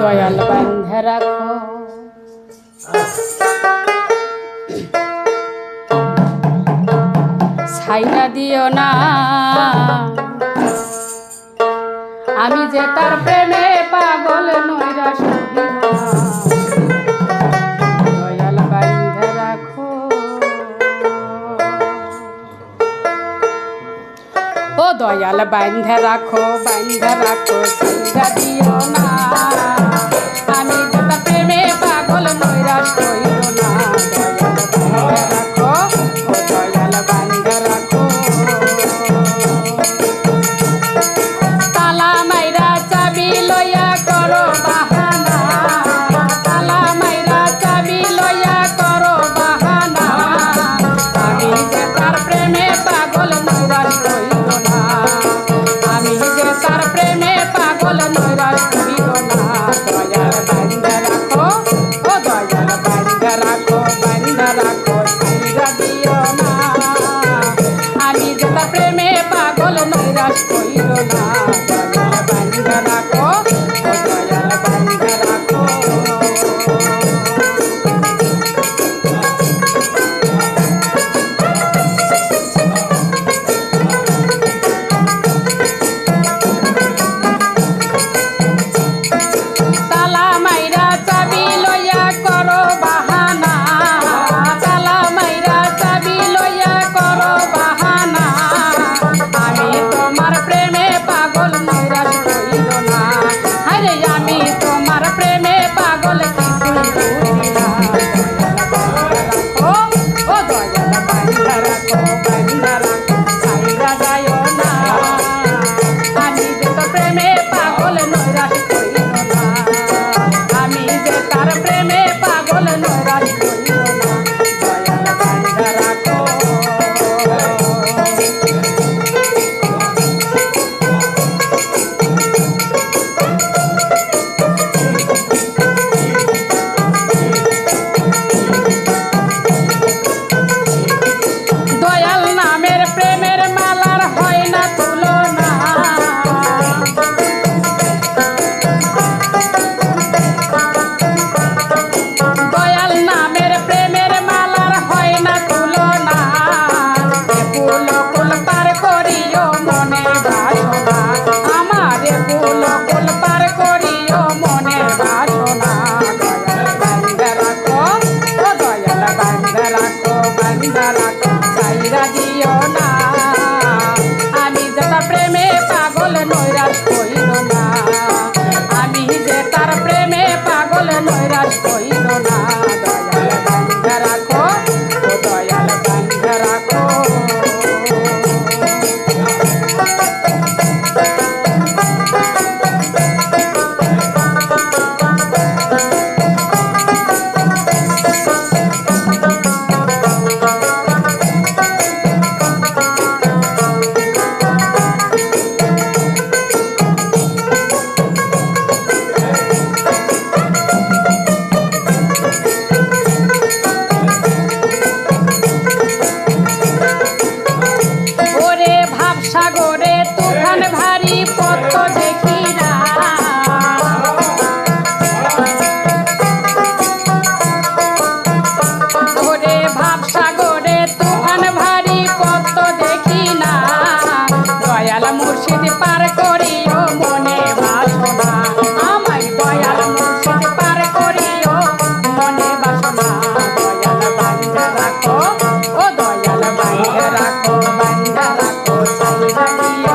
দয়াল বান্ধে রাখো। ছাইনা দিও না। আমি যে তার প্রেমে পাগল নইরা দয়াল বান্ধে রাখো। ও দয়াল বান্ধে রাখো বান্ধে রাখো দিও না। 可以了呐。my mind. Sagar Thank you.